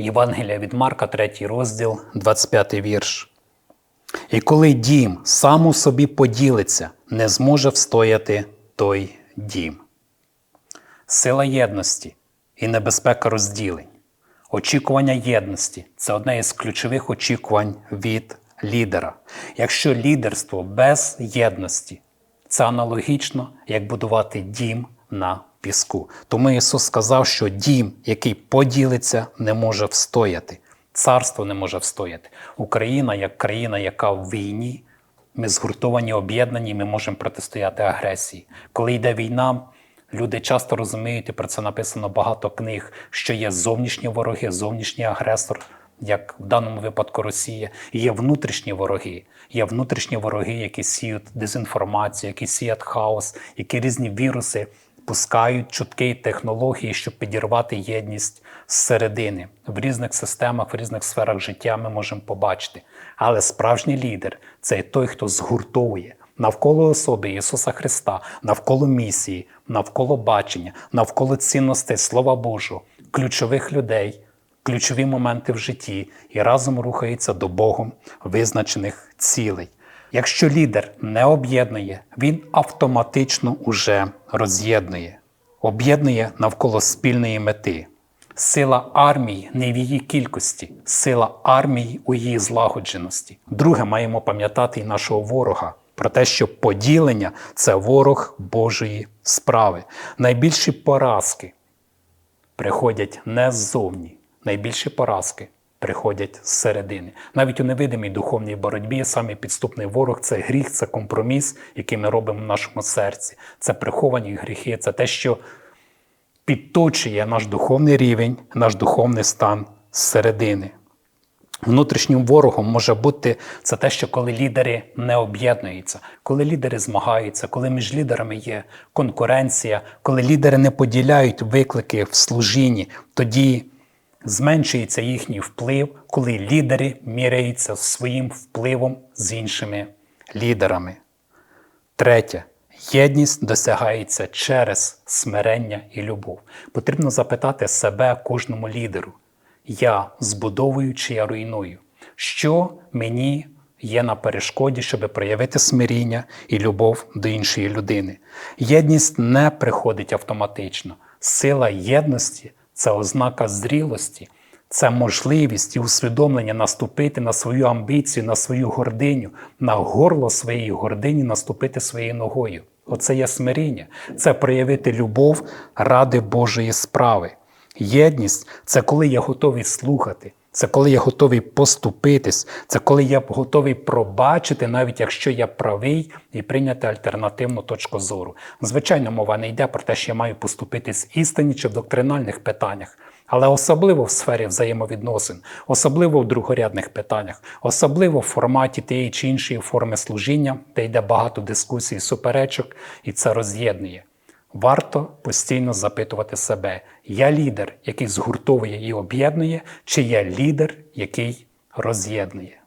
Євангелія від Марка, 3 розділ, 25 вірш. І коли дім сам у собі поділиться, не зможе встояти той дім. Сила єдності і небезпека розділень. Очікування єдності це одне із ключових очікувань від лідера. Якщо лідерство без єдності, це аналогічно, як будувати дім на піску. Тому Ісус сказав, що дім, який поділиться, не може встояти. Царство не може встояти. Україна, як країна, яка в війні, ми згуртовані, об'єднані, ми можемо протистояти агресії. Коли йде війна, люди часто розуміють, і про це написано багато книг, що є зовнішні вороги, зовнішній агресор, як в даному випадку Росія, є внутрішні вороги. Є внутрішні вороги, які сіють дезінформацію, які сіють хаос, які різні віруси пускають чутки і технології, щоб підірвати єдність зсередини. В різних системах, в різних сферах життя ми можемо побачити. Але справжній лідер це той, хто згуртовує навколо особи Ісуса Христа, навколо місії, навколо бачення, навколо цінностей Слова Божого, ключових людей, ключові моменти в житті і разом рухається до Богом визначених цілей. Якщо лідер не об'єднує, він автоматично уже роз'єднує, об'єднує навколо спільної мети. Сила армії не в її кількості, сила армії у її злагодженості. Друге, маємо пам'ятати і нашого ворога про те, що поділення це ворог Божої справи. Найбільші поразки приходять не ззовні, найбільші поразки приходять зсередини. Навіть у невидимій духовній боротьбі самий підступний ворог це гріх, це компроміс, який ми робимо в нашому серці. Це приховані гріхи, це те, що підточує наш духовний рівень, наш духовний стан зсередини. Внутрішнім ворогом може бути це те, що коли лідери не об'єднуються, коли лідери змагаються, коли між лідерами є конкуренція, коли лідери не поділяють виклики в служінні, тоді зменшується їхній вплив, коли лідери міряються своїм впливом з іншими лідерами. Третє. Єдність досягається через смирення і любов. Потрібно запитати себе кожному лідеру: я збудовую чи я руйную? Що мені є на перешкоді, щоб проявити смиріння і любов до іншої людини? Єдність не приходить автоматично. Сила єдності це ознака зрілості. Це можливість і усвідомлення наступити на свою амбіцію, на свою гординю, на горло своєї гордині наступити своєю ногою. Оце є смиріння, це проявити любов ради Божої справи. Єдність це коли я готовий слухати, це коли я готовий поступитись, це коли я готовий пробачити, навіть якщо я правий, і прийняти альтернативну точку зору. Звичайно, мова не йде про те, що я маю поступитись істині чи в доктринальних питаннях. Але особливо в сфері взаємовідносин, особливо в другорядних питаннях, особливо в форматі тієї чи іншої форми служіння, де йде багато дискусій, суперечок, і це роз'єднує. Варто постійно запитувати себе: я лідер, який згуртовує і об'єднує, чи я лідер, який роз'єднує.